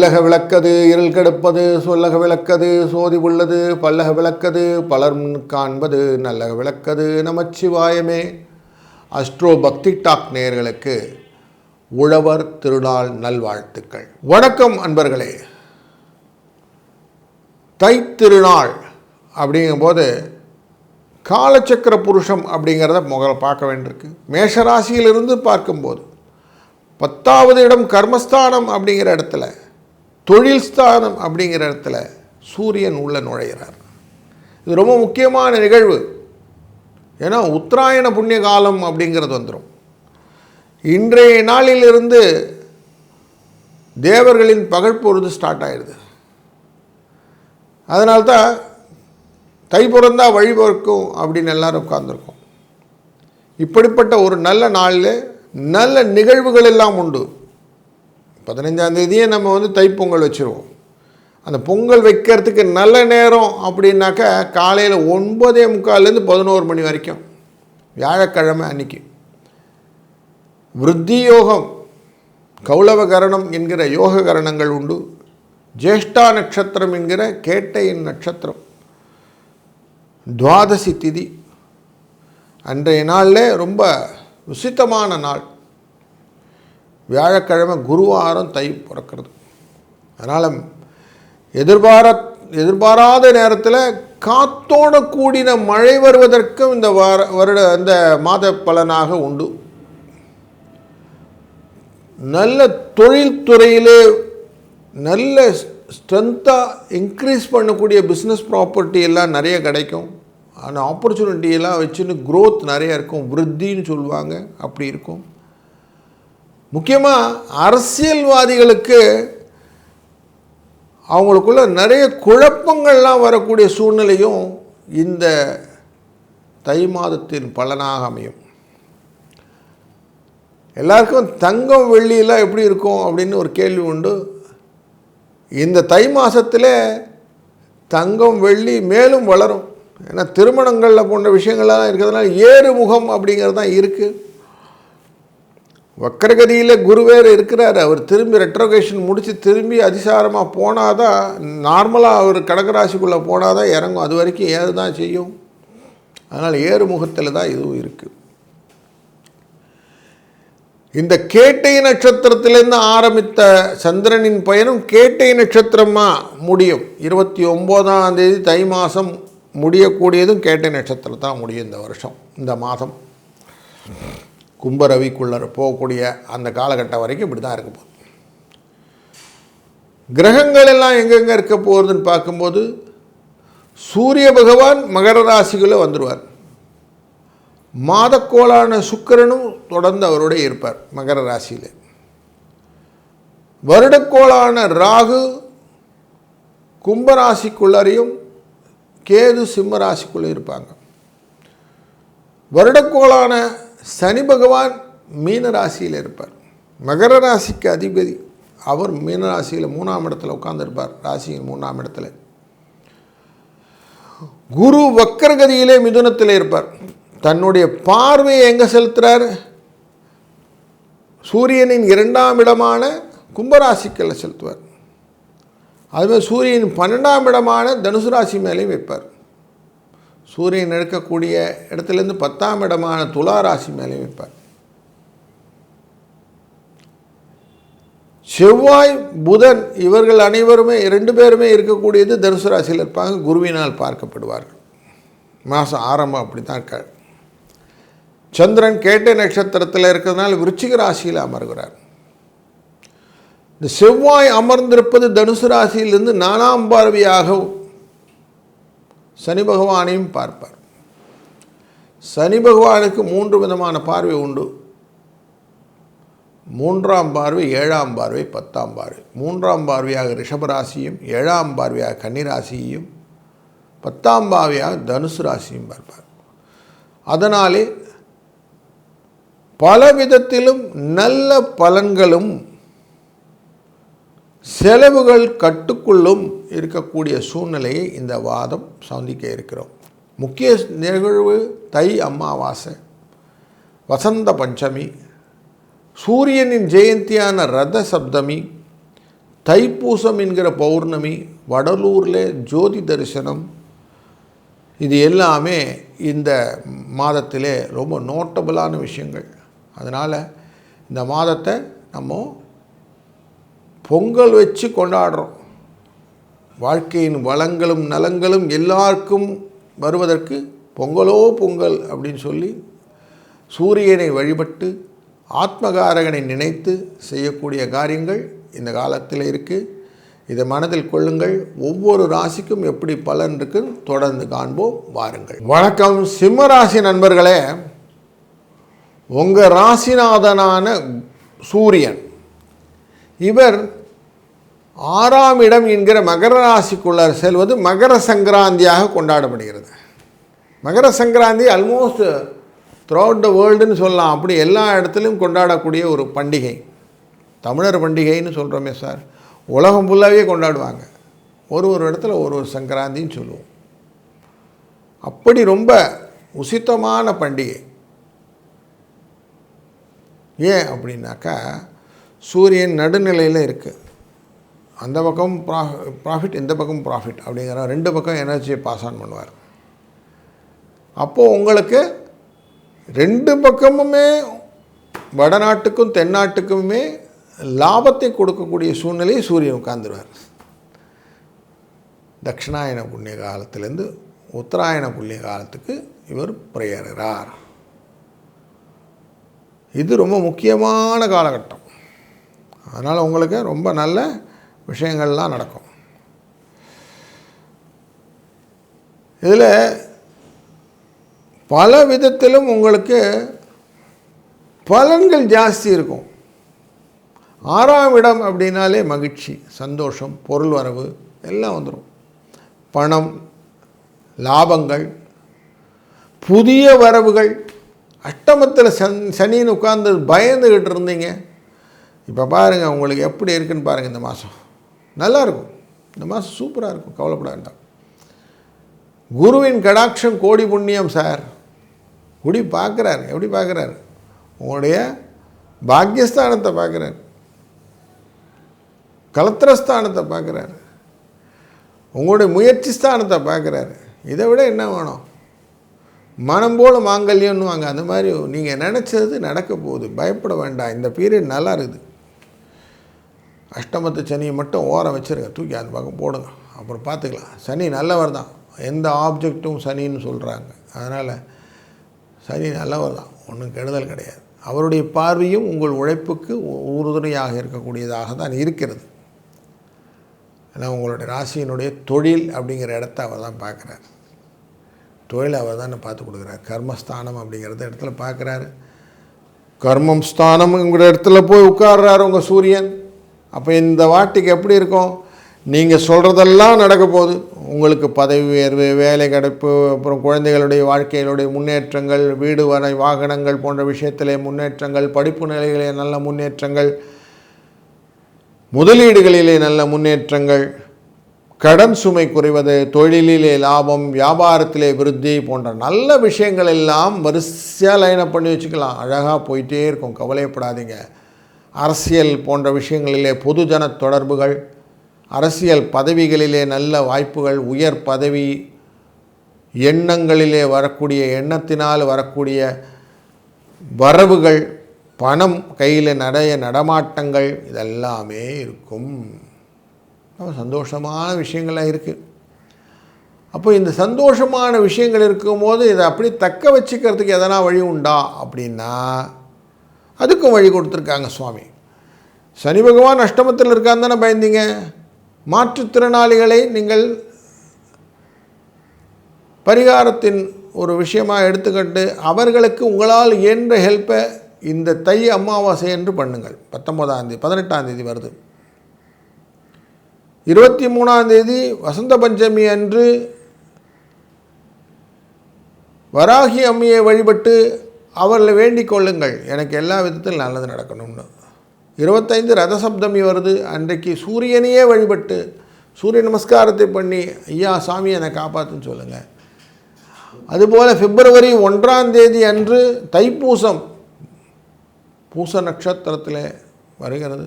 இல்லக விளக்கது இருள் கெடுப்பது சொல்லக விளக்கது சோதி உள்ளது பல்லக விளக்கது பலர் முன் காண்பது நல்லக விளக்கது நமச்சிவாயமே. அஸ்ட்ரோ பக்தி டாக் நேயர்களுக்கு உழவர் திருநாள் நல்வாழ்த்துக்கள். வணக்கம் அன்பர்களே. தைத்திருநாள் அப்படிங்கும்போது காலச்சக்கர புருஷம் அப்படிங்கிறத முதல்ல பார்க்க வேண்டியிருக்கு. மேஷராசியிலிருந்து பார்க்கும்போது பத்தாவது இடம் கர்மஸ்தானம் அப்படிங்கிற இடத்துல தொழில் ஸ்தானம் அப்படிங்கிற இடத்துல சூரியன் உள்ளே நுழைகிறார் இது ரொம்ப முக்கியமான நிகழ்வு. ஏன்னா உத்தராயண புண்ணிய காலம் அப்படிங்கிறது வந்துடும் இன்றைய நாளிலிருந்து தேவர்களின் பகல் ஸ்டார்ட் ஆயிடுது. அதனால்தான் தை பிறந்தா வழிபோர்க்கும் அப்படின்னு எல்லாரும் உட்கார்ந்துருக்கோம். இப்படிப்பட்ட ஒரு நல்ல நாளில் நல்ல நிகழ்வுகள் எல்லாம் உண்டு. பதினஞ்சாம் தேதியே நம்ம வந்து தைப்பொங்கல் வச்சுருவோம். அந்த பொங்கல் வைக்கிறதுக்கு நல்ல நேரம் அப்படின்னாக்கா காலையில் ஒன்பதே முக்கால்லேருந்து பதினோரு மணி வரைக்கும். வியாழக்கிழமை அன்னைக்கு. விருத்தி யோகம் கௌளவகரணம் என்கிற யோக கரணங்கள் உண்டு. ஜேஷ்டா நட்சத்திரம் என்கிற கேட்டையின் நட்சத்திரம். துவாதசி திதி. அன்றைய நாளில் ரொம்ப விசித்தமான நாள். வியாழக்கிழமை குருவாரம் தை பிறக்கிறது. அதனால் எதிர்பார எதிர்பாராத நேரத்தில் காத்தோட கூடின மழை வருவதற்கும் இந்த வார வருட இந்த மாத பலனாக உண்டு. நல்ல தொழில்துறையிலே நல்ல ஸ்ட்ரென்த்தாக இன்க்ரீஸ் பண்ணக்கூடிய பிஸ்னஸ் ப்ராப்பர்ட்டி எல்லாம் நிறைய கிடைக்கும். ஆனால் ஆப்பர்ச்சுனிட்டி எல்லாம் வச்சுன்னு க்ரோத் நிறைய இருக்கும். விருத்தின்னு சொல்லுவாங்க. அப்படி இருக்கும். முக்கியமாக அரசியல்வாதிகளுக்கு அவங்களுக்குள்ள நிறைய குழப்பங்கள்லாம் வரக்கூடிய சூழ்நிலையும் இந்த தை மாதத்தின் பலனாக அமையும். எல்லாருக்கும் தங்கம் வெள்ளியெல்லாம் எப்படி இருக்கும் அப்படின்னு ஒரு கேள்வி உண்டு. இந்த தை மாதத்தில் தங்கம் வெள்ளி மேலும் வளரும். ஏன்னா திருமணங்களில் போன்ற விஷயங்கள்லாம் இருக்கிறதுனால ஏறு முகம் அப்படிங்கிறது தான் இருக்குது வக்கரகதியில் குருவேர் இருக்கிறார். அவர் திரும்பி ரெட்ரோகேஷன் முடித்து திரும்பி அதிசாரமாக போனால் தான் நார்மலாக அவர் கடகராசிக்குள்ளே போனால் தான் இறங்கும். அது வரைக்கும் ஏறு தான் செய்யும். அதனால் ஏறு முகத்தில் தான் இதுவும் இருக்குது இந்த கேட்டை நட்சத்திரத்திலேருந்து ஆரம்பித்த சந்திரனின் பயணம் கேட்டை நட்சத்திரமாக முடியும். இருபத்தி ஒம்போதாம் தேதி தை மாதம் முடியக்கூடியதும் கேட்டை நட்சத்திரம் தான் முடியும் இந்த வருஷம் இந்த மாதம். கும்பரவிக்குள்ளே போகக்கூடிய அந்த காலகட்டம் வரைக்கும் இப்படி தான் இருக்க போகுது. கிரகங்கள் எல்லாம் எங்கெங்கே இருக்க போகிறதுன்னு பார்க்கும்போது சூரிய பகவான் மகர ராசிக்குள்ளே வந்துடுவார் மாதக்கோளான சுக்கிரனும் தொடர்ந்து அவருடைய இருப்பார் மகர ராசியில். வருடக்கோளான ராகு கும்பராசிக்குள்ளரையும் கேது சிம்ம ராசிக்குள்ளே இருப்பாங்க. வருடக்கோளான சனி பகவான் மீன ராசியில் இருப்பார். மகர ராசிக்கு அதிபதி அவர் மீன ராசியில் மூணாம் இடத்துல உட்காந்துருப்பார் ராசியின் மூணாம் இடத்துல. குரு வக்கரகதியிலே மிதுனத்தில் இருப்பார். தன்னுடைய பார்வையை எங்கே செலுத்துகிறார் சூரியனின் இரண்டாம் இடமான கும்பராசிக்கல்ல செலுத்துவார். அதுமாதிரி சூரியன் பன்னெண்டாம் இடமான தனுசு ராசி மேலேயும் வைப்பார். சூரியன் எடுக்கக்கூடிய இடத்துலேருந்து பத்தாம் இடமான துலா ராசி மேலே வைப்பார். செவ்வாய் புதன் இவர்கள் அனைவருமே ரெண்டு பேருமே இருக்கக்கூடியது தனுசு ராசியில் இருப்பாங்க. குருவினால் பார்க்கப்படுவார்கள். மாதம் ஆரம்பம் அப்படி தான் இருக்கார். சந்திரன் கேட்டை நட்சத்திரத்தில் இருக்கிறதுனால விருச்சிக ராசியில் அமர்கிறார். இந்த செவ்வாய் அமர்ந்திருப்பது தனுசு ராசியிலிருந்து நாலாம் பார்வையாக சனி பகவானையும் பார்ப்பார். சனி பகவானுக்கு மூன்று விதமான பார்வை உண்டு. மூன்றாம் பார்வை ஏழாம் பார்வை பத்தாம் பார்வை. மூன்றாம் பார்வையாக ரிஷபராசியும் ஏழாம் பார்வையாக கன்னிராசியையும் பத்தாம் பார்வையாக தனுசு ராசியும் பார்ப்பார். அதனாலே பல விதத்திலும் நல்ல பலன்களும் செலவுகள் கட்டுக்குள்ளும் இருக்கக்கூடிய சூழ்நிலையை இந்த வாதம் சந்திக்க இருக்கிறோம். முக்கிய நிகழ்வு தை அமாவாசை வசந்த பஞ்சமி சூரியனின் ஜெயந்தியான ரத சப்தமி தைப்பூசம் என்கிற பௌர்ணமி வடலூரில் ஜோதி தரிசனம் இது எல்லாமே இந்த மாதத்திலே ரொம்ப நோட்டபுளான விஷயங்கள். அதனால் இந்த மாதத்தை நம்ம பொங்கல் வச்சு கொண்டாடுறோம். வாழ்க்கையின் வளங்களும் நலங்களும் எல்லாருக்கும் வருவதற்கு பொங்கலோ பொங்கல் அப்படின்னு சொல்லி சூரியனை வழிபட்டு ஆத்மகாரகனை நினைத்து செய்யக்கூடிய காரியங்கள் இந்த காலத்தில் இருக்குது இதை மனதில் கொள்ளுங்கள். ஒவ்வொரு ராசிக்கும் எப்படி பலன் இருக்குன்னு தொடர்ந்து காண்போம். வாருங்கள். வணக்கம். சிம்ம ராசி நண்பர்களே உங்கள் ராசிநாதனான சூரியன் இவர் ஆறாம் இடம் என்கிற மகர ராசிக்குள்ளார் செல்வது மகர சங்கராந்தியாக கொண்டாடப்படுகிறது. Makar Sankranti almost throughout the வேர்ல்டுன்னு சொல்லலாம். அப்படி எல்லா இடத்துலையும் கொண்டாடக்கூடிய ஒரு பண்டிகை. தமிழர் பண்டிகைன்னு சொல்கிறோமே சார் உலகம் ஃபுல்லாகவே கொண்டாடுவாங்க. ஒரு ஒரு இடத்துல ஒரு ஒரு சங்கராந்தின்னு சொல்லுவோம். அப்படி ரொம்ப உசித்தமான பண்டிகை. ஏன் அப்படின்னாக்கா சூரியன் நடுநிலையில் இருக்குது அந்த பக்கம் ப்ரா ப்ராஃபிட் இந்த பக்கம் ப்ராஃபிட் அப்படிங்கிற ரெண்டு பக்கம் எனர்ஜியை பாஸ் ஆன் பண்ணுவார். அப்போது உங்களுக்கு ரெண்டு பக்கமுமே வடநாட்டுக்கும் தென்னாட்டுக்குமே லாபத்தை கொடுக்கக்கூடிய சூழ்நிலையை சூரியன் உட்கார்ந்துருவார். தட்சிணாயன புண்ணிய காலத்திலேருந்து உத்தராயண புண்ணிய காலத்துக்கு இவர் பிரேறுகிறார் இது ரொம்ப முக்கியமான காலகட்டம். அதனால் உங்களுக்கு ரொம்ப நல்ல விஷயங்கள்லாம் நடக்கும். இதில் பல விதத்திலும் உங்களுக்கு பலன்கள் ஜாஸ்தி இருக்கும். ஆறாம் இடம் அப்படின்னாலே மகிழ்ச்சி சந்தோஷம் பொருள் வரவு எல்லாம் வந்துடும் பணம் லாபங்கள் புதிய வரவுகள். அஷ்டமத்தில் சன் சனின்னு உட்கார்ந்து பயந்துக்கிட்டு இருந்தீங்க. இப்போ பாருங்கள் உங்களுக்கு எப்படி இருக்குன்னு பாருங்கள் இந்த மாதம் நல்லா இருக்கும் இந்த மாதம் சூப்பராக இருக்கும் கவலைப்பட வேண்டாம். குருவின் கடாட்சம் கோடி புண்ணியம் சார். குடி பார்க்குறாரு. எப்படி பார்க்குறாரு? உங்களுடைய பாக்கியஸ்தானத்தை பார்க்குறாரு. கலத்திரஸ்தானத்தை பார்க்குறாரு. உங்களுடைய முயற்சி ஸ்தானத்தை பார்க்குறாரு. இதை விட என்ன வேணும்? மனம் போல மாங்கல்யம்னு வாங்க. அந்த மாதிரி நீங்கள் நினச்சது நடக்க போகுது. பயப்பட வேண்டாம். இந்த பீரியட் நல்லா இருக்குது. அஷ்டமத்து சனியை மட்டும் ஓரம் வச்சுருங்க. தூக்கி அந்த பக்கம் போடுங்க. அப்புறம் பார்த்துக்கலாம். சனி நல்லவர் தான். எந்த ஆப்ஜெக்ட்டும் சனின்னு சொல்கிறாங்க அதனால் சனி நல்லவர் தான். ஒன்றும் கெடுதல் கிடையாது. அவருடைய பார்வையும் உங்கள் உழைப்புக்கு உறுதுணையாக இருக்கக்கூடியதாக தான் இருக்கிறது. ஏன்னா உங்களுடைய ராசியினுடைய தொழில் அப்படிங்கிற இடத்த அவர் தான் பார்க்குறாரு. தொழில் அவர் தான் பார்த்து கொடுக்குறாரு. கர்மஸ்தானம் அப்படிங்கிறத இடத்துல பார்க்குறாரு. கர்மம் ஸ்தானம்ங்கிற இடத்துல போய் உட்கார்றாரு உங்கள் சூரியன். அப்போ இந்த வாட்டிக்கு எப்படி இருக்கும்? நீங்கள் சொல்கிறதெல்லாம் நடக்க போகுது. உங்களுக்கு பதவி உயர்வு வேலை கிடைப்பு அப்புறம் குழந்தைகளுடைய வாழ்க்கையினுடைய முன்னேற்றங்கள் வீடு வரை வாகனங்கள் போன்ற விஷயத்திலே முன்னேற்றங்கள் படிப்பு நிலைகளிலே நல்ல முன்னேற்றங்கள் முதலீடுகளிலே நல்ல முன்னேற்றங்கள் கடன் சுமை குறைவது தொழிலிலே லாபம் வியாபாரத்திலே விருத்தி போன்ற நல்ல விஷயங்கள் எல்லாம் வரிசையாக லைனப் பண்ணி வச்சுக்கலாம். அழகாக போயிட்டே இருக்கும். கவலைப்படாதீங்க அரசியல் போன்ற விஷயங்களிலே பொதுஜன தொடர்புகள் அரசியல் பதவிகளிலே நல்ல வாய்ப்புகள் உயர் பதவி எண்ணங்களிலே வரக்கூடிய எண்ணத்தினால் வரக்கூடிய வரவுகள் பணம் கையில் நடைய நடமாட்டங்கள் இதெல்லாமே இருக்கும். சந்தோஷமான விஷயங்களாக இருக்குது அப்போ இந்த சந்தோஷமான விஷயங்கள் இருக்கும்போது இதை அப்படி தக்க வச்சுக்கிறதுக்கு எதனா வழி உண்டா அப்படின்னா அதுக்கும் வழி கொடுத்துருக்காங்க சுவாமி. சனி பகவான் அஷ்டமத்தில் இருக்கான்னு தானே பயந்தீங்க? மாற்றுத்திறனாளிகளை நீங்கள் பரிகாரத்தின் ஒரு விஷயமாக எடுத்துக்கிட்டு அவர்களுக்கு உங்களால் இயன்ற ஹெல்ப்பை இந்த தை அமாவாசை என்று பண்ணுங்கள். பத்தொம்போதாம் தேதி பதினெட்டாம் தேதி வருது. இருபத்தி மூணாம் தேதி வசந்த பஞ்சமி அன்று வராகி அம்மையை வழிபட்டு அவர்களை வேண்டிக் கொள்ளுங்கள். எனக்கு எல்லா விதத்திலும் நல்லது நடக்கணும்னு. இருபத்தைந்து ரதசப்தமி வருது. அன்றைக்கு சூரியனையே வழிபட்டு சூரிய நமஸ்காரத்தை பண்ணி ஐயா சாமி என்னை காப்பாற்றுன்னு சொல்லுங்கள் அதுபோல் பிப்ரவரி ஒன்றாம் தேதி அன்று தைப்பூசம் பூச நட்சத்திரத்தில் வருகிறது.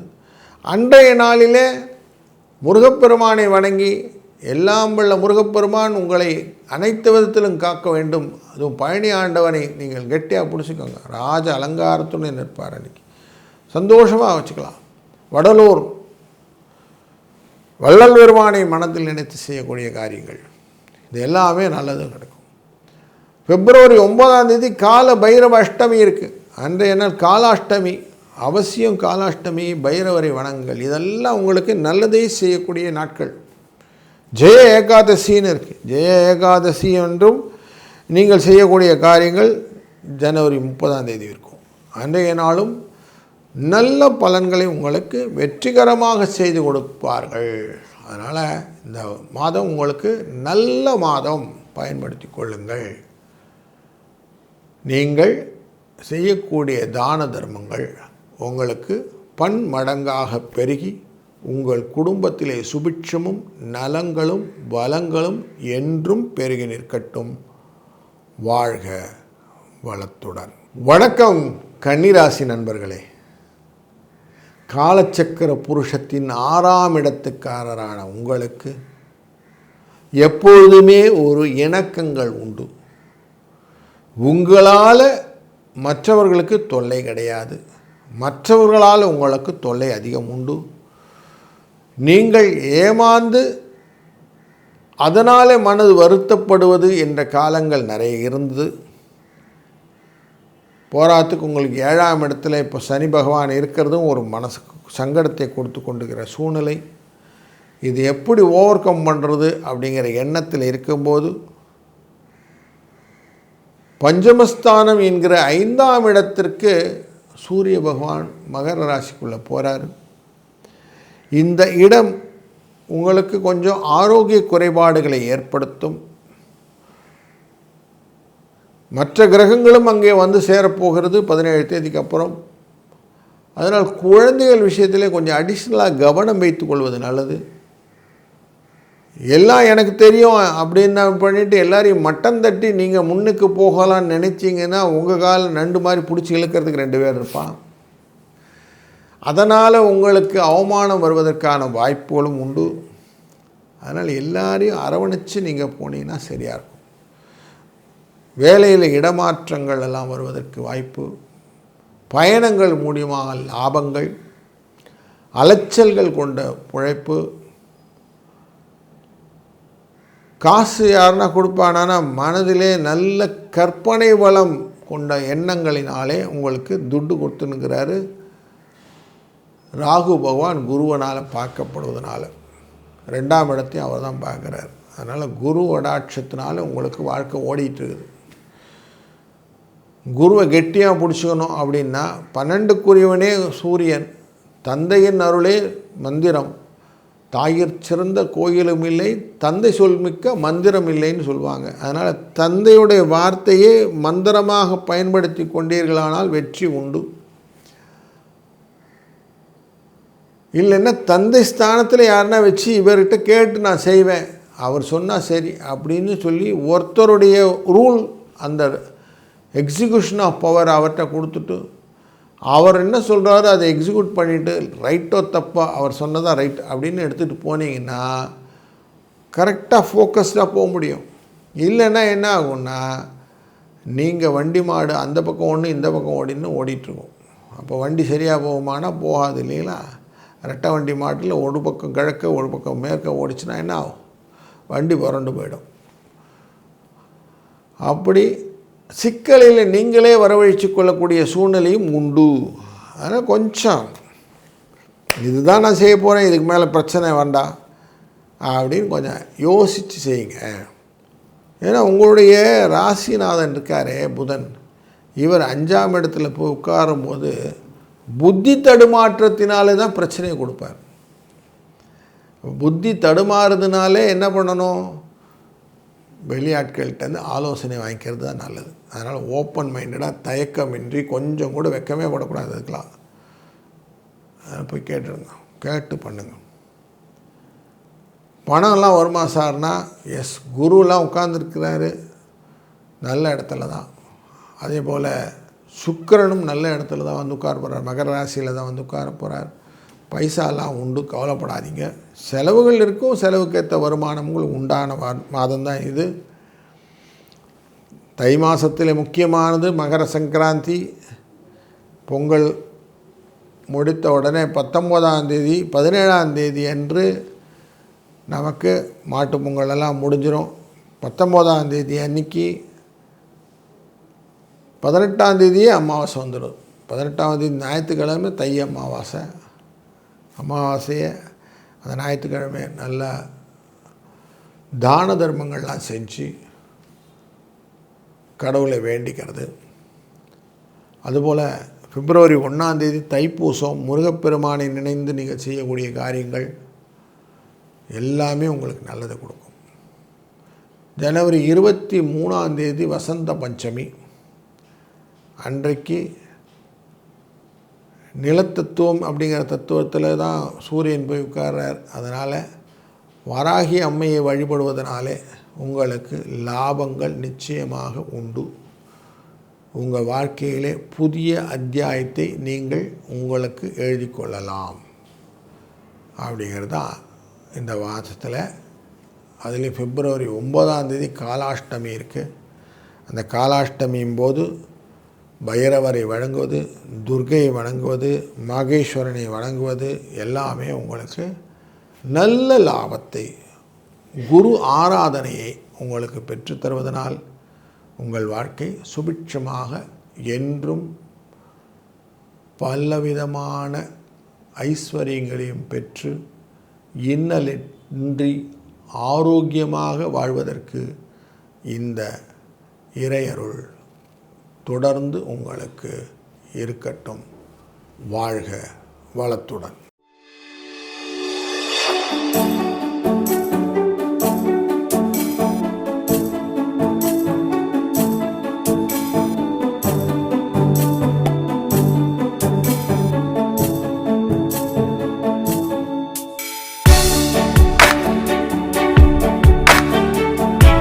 அன்றைய நாளிலே முருகப்பெருமானை வணங்கி எல்லாம் வல்ல முருகப்பெருமான் உங்களை அனைத்து விதத்திலும் காக்க வேண்டும். அதுவும் பழனி ஆண்டவனை நீங்கள் கெட்டியாக பிடிச்சிக்கோங்க. ராஜ அலங்காரத்துடன் நிற்பார் அன்றைக்கி சந்தோஷமாக வச்சுக்கலாம். வடலூர் வள்ளல் பெருமானை மனத்தில் நினைத்து செய்யக்கூடிய காரியங்கள். இது எல்லாமே நல்லது நடக்கும். பிப்ரவரி ஒன்பதாம் தேதி கால பைரவ அஷ்டமி இருக்குது அன்றைய நாள் காலாஷ்டமி. அவசியம் காலாஷ்டமி பைரவரை வணங்குங்கள் இதெல்லாம் உங்களுக்கு நல்லதே செய்யக்கூடிய நாட்கள். ஜெய ஏகாதசின்னு இருக்குது ஜெய ஏகாதசி என்றும் நீங்கள் செய்யக்கூடிய காரியங்கள் ஜனவரி முப்பதாம் தேதி இருக்கும். அன்றைய நாளும் நல்ல பலன்களை உங்களுக்கு வெற்றிகரமாக செய்து கொடுப்பார்கள். அதனால் இந்த மாதம் உங்களுக்கு நல்ல மாதம் பயன்படுத்தி கொள்ளுங்கள். நீங்கள் செய்யக்கூடிய தான தர்மங்கள் உங்களுக்கு பன்மடங்காக பெருகி உங்கள் குடும்பத்திலே சுபிட்சமும் நலங்களும் வளங்களும் என்றும் பெருகி நிற்கட்டும். வாழ்க வளத்துடன். வணக்கம் கன்னிராசி நண்பர்களே. காலச்சக்கர புருஷத்தின் ஆறாம் இடத்துக்காரரான உங்களுக்கு எப்பொழுதுமே ஒரு இணக்கங்கள் உண்டு. உங்களால் மற்றவர்களுக்கு தொல்லை கிடையாது. மற்றவர்களால் உங்களுக்கு தொல்லை அதிகம் உண்டு. நீங்கள் ஏமாந்து அதனாலே மனது வருத்தப்படுவது என்ற காலங்கள் நிறைய இருந்தது. போராத்துக்கு உங்களுக்கு ஏழாம் இடத்துல இப்போ சனி பகவான் இருக்கிறதும் ஒரு மனசுக்கு சங்கடத்தை கொடுத்து கொண்டுகிற சூழ்நிலை. இது எப்படி ஓவர் கம் பண்ணுறது அப்படிங்கிற எண்ணத்தில் இருக்கும்போது பஞ்சமஸ்தானம் என்கிற ஐந்தாம் இடத்திற்கு சூரிய பகவான் மகர ராசிக்குள்ளே போகிறாரு இந்த இடம் உங்களுக்கு கொஞ்சம் ஆரோக்கிய குறைபாடுகளை ஏற்படுத்தும். மற்ற கிரகங்களும் அங்கே வந்து சேரப்போகிறது பதினேழு தேதிக்கு அப்புறம். அதனால் குழந்தைகள் விஷயத்திலே கொஞ்சம் அடிஷ்னலாக கவனம் வைத்து கொள்வது நல்லது. எல்லாம் எனக்கு தெரியும் அப்படின்னு பண்ணிவிட்டு எல்லாரையும் மட்டம் தட்டி நீங்கள் முன்னுக்கு போகலான்னு நினச்சிங்கன்னா உங்கள் கால நண்டு மாதிரி பிடிச்சி இழுக்கிறதுக்கு ரெண்டு பேர் இருப்பான் அதனால் உங்களுக்கு அவமானம் வருவதற்கான வாய்ப்புகளும் உண்டு. அதனால் எல்லாரையும் அரவணைச்சு நீங்கள் போனீங்கன்னா சரியாக இருக்கும். வேலையில் இடமாற்றங்கள் எல்லாம் வருவதற்கு வாய்ப்பு பயணங்கள் மூலியமாக லாபங்கள் அலைச்சல்கள் கொண்ட உழைப்பு. காசு யாருன்னா கொடுப்பானா மனதிலே நல்ல கற்பனை வளம் கொண்ட எண்ணங்களினாலே உங்களுக்கு துட்டு கொடுத்துனுங்கிறாரு ராகு பகவான் குருவனால் பார்க்கப்படுவதனால ரெண்டாம் இடத்தையும் அவர் தான் பார்க்குறாரு. அதனால் குரு வடாட்சத்தினால உங்களுக்கு வாழ்க்கை ஓடிட்டுருக்குது. குருவை கெட்டியாக பிடிச்சிக்கணும் அப்படின்னா பன்னெண்டுக்குரியவனே சூரியன் தந்தையின் அருளே மந்திரம் தாயிற் சிறந்த கோயிலும் இல்லை தந்தை சொல்மிக்க மந்திரம் இல்லைன்னு சொல்லுவாங்க. அதனால் தந்தையுடைய வார்த்தையே மந்திரமாக பயன்படுத்தி கொண்டீர்களானால் வெற்றி உண்டு. இல்லைன்னா தந்தை ஸ்தானத்தில் யாருன்னா வச்சு இவர்கிட்ட கேட்டு நான் செய்வேன். அவர் சொன்னால் சரி அப்படின்னு சொல்லி ஒருத்தருடைய ரூல் அந்த எக்ஸிக்யூஷன் ஆஃப் பவர் அவர்கிட்ட கொடுத்துட்டு அவர் என்ன சொல்கிறாரோ அதை எக்ஸிக்யூட் பண்ணிவிட்டு ரைட்டோ தப்பா அவர் சொன்னதாக ரைட் அப்படின்னு எடுத்துகிட்டு போனீங்கன்னா கரெக்டாக ஃபோக்கஸ்டாக போக முடியும். இல்லைன்னா என்ன ஆகும்னா நீங்கள் வண்டி மாடு அந்த பக்கம் ஒன்று இந்த பக்கம் ஓடின்னு ஓடிட்டுருக்கோம் அப்போ வண்டி சரியாக போகுமானா போகாது இல்லைங்களா? ரெட்டை வண்டி மாட்டில் ஒரு பக்கம் கிழக்க ஒரு பக்கம் மேற்க ஓடிச்சுன்னா என்ன ஆகும்? வண்டி புரண்டு போயிடும். அப்படி சிக்கலில் நீங்களே வரவழைச்சு கொள்ளக்கூடிய சூழ்நிலையும் உண்டு. அதனால் கொஞ்சம் இதுதான் நான் செய்ய போகிறேன் இதுக்கு மேலே பிரச்சனை வேண்டாம் அப்படின்னு கொஞ்சம் யோசித்து செய்யுங்க. ஏன்னா உங்களுடைய ராசிநாதன் இருக்காரே புதன். இவர் அஞ்சாம் இடத்துல போய் உட்காரும்போது புத்தி தடுமாற்றத்தினாலே தான் பிரச்சனையை கொடுப்பார். புத்தி தடுமாறுறதுனாலே என்ன பண்ணணும்? வெளியாட்கள்கிட்டருந்து ஆலோசனை வாங்கிக்கிறது தான் நல்லது. அதனால் ஓப்பன் மைண்டடாக தயக்கமின்றி கொஞ்சம் கூட வெக்கமே படக்கூடாது அதுக்கெலாம் அதை போய் கேட்டுருங்க. கேட்டு பண்ணுங்க. பணம்லாம் வருமா சார்னா? எஸ் குருலாம் உட்காந்துருக்கிறாரு நல்ல இடத்துல தான். அதே போல் சுக்கிரனும் நல்ல இடத்துல தான் வந்து உட்கார போகிறார் மகர ராசியில் தான் வந்து உட்கார போகிறார் பைசாலாம் உண்டு கவலைப்படாதீங்க. செலவுகள் இருக்கும் செலவுக்கேற்ற வருமானம் உண்டான மாதம்தான் இது. தை மாதத்தில் முக்கியமானது மகர சங்கராந்தி. பொங்கல் முடித்த உடனே பத்தொம்போதாம் தேதி பதினேழாம் தேதி அன்று நமக்கு மாட்டு பொங்கலெல்லாம் முடிஞ்சிடும் பத்தொம்போதாம் தேதி அன்னைக்கு பதினெட்டாம் தேதியே அமாவாசை வந்துடும். பதினெட்டாம் தேதி ஞாயிற்றுக்கிழமை தை அமாவாசை. அமாவாசையை அந்த ஞாயிற்றுக்கிழமை நல்லா தான தர்மங்கள்லாம் செஞ்சு கடவுளை வேண்டிக்கிறது. அதுபோல் பிப்ரவரி ஒன்றாந்தேதி தைப்பூசம் முருகப்பெருமானை நினைந்து நீங்கள் செய்யக்கூடிய காரியங்கள் எல்லாமே உங்களுக்கு நல்லது கொடுக்கும். ஜனவரி இருபத்தி மூணாந்தேதி வசந்த பஞ்சமி. அன்றைக்கு நிலத்தத்துவம் அப்படிங்கிற தத்துவத்தில் தான் சூரியன் போய் உட்கார்றார். அதனால் வராகி அம்மையை வழிபடுவதனாலே உங்களுக்கு லாபங்கள் நிச்சயமாக உண்டு. உங்கள் வாழ்க்கையிலே புதிய அத்தியாயத்தை நீங்கள் உங்களுக்கு எழுதி கொள்ளலாம். அப்படிங்கிறது தான் இந்த மாதத்தில் அதுலேயும் பிப்ரவரி ஒம்பதாம் தேதி காலாஷ்டமி இருக்குது அந்த காலாஷ்டமியும் போது பைரவரை வழங்குவது துர்கையை வணங்குவது மகேஸ்வரனை வணங்குவது எல்லாமே உங்களுக்கு நல்ல லாபத்தை குரு ஆராதனையை உங்களுக்கு பெற்றுத்தருவதனால் உங்கள் வாழ்க்கை சுபிட்சமாக என்றும் பலவிதமான ஐஸ்வர்யங்களையும் பெற்று இன்னலின்றி ஆரோக்கியமாக வாழ்வதற்கு இந்த இறையருள் தொடர்ந்து உங்களுக்கு இருக்கட்டும். வாழ்க வளத்துடன்.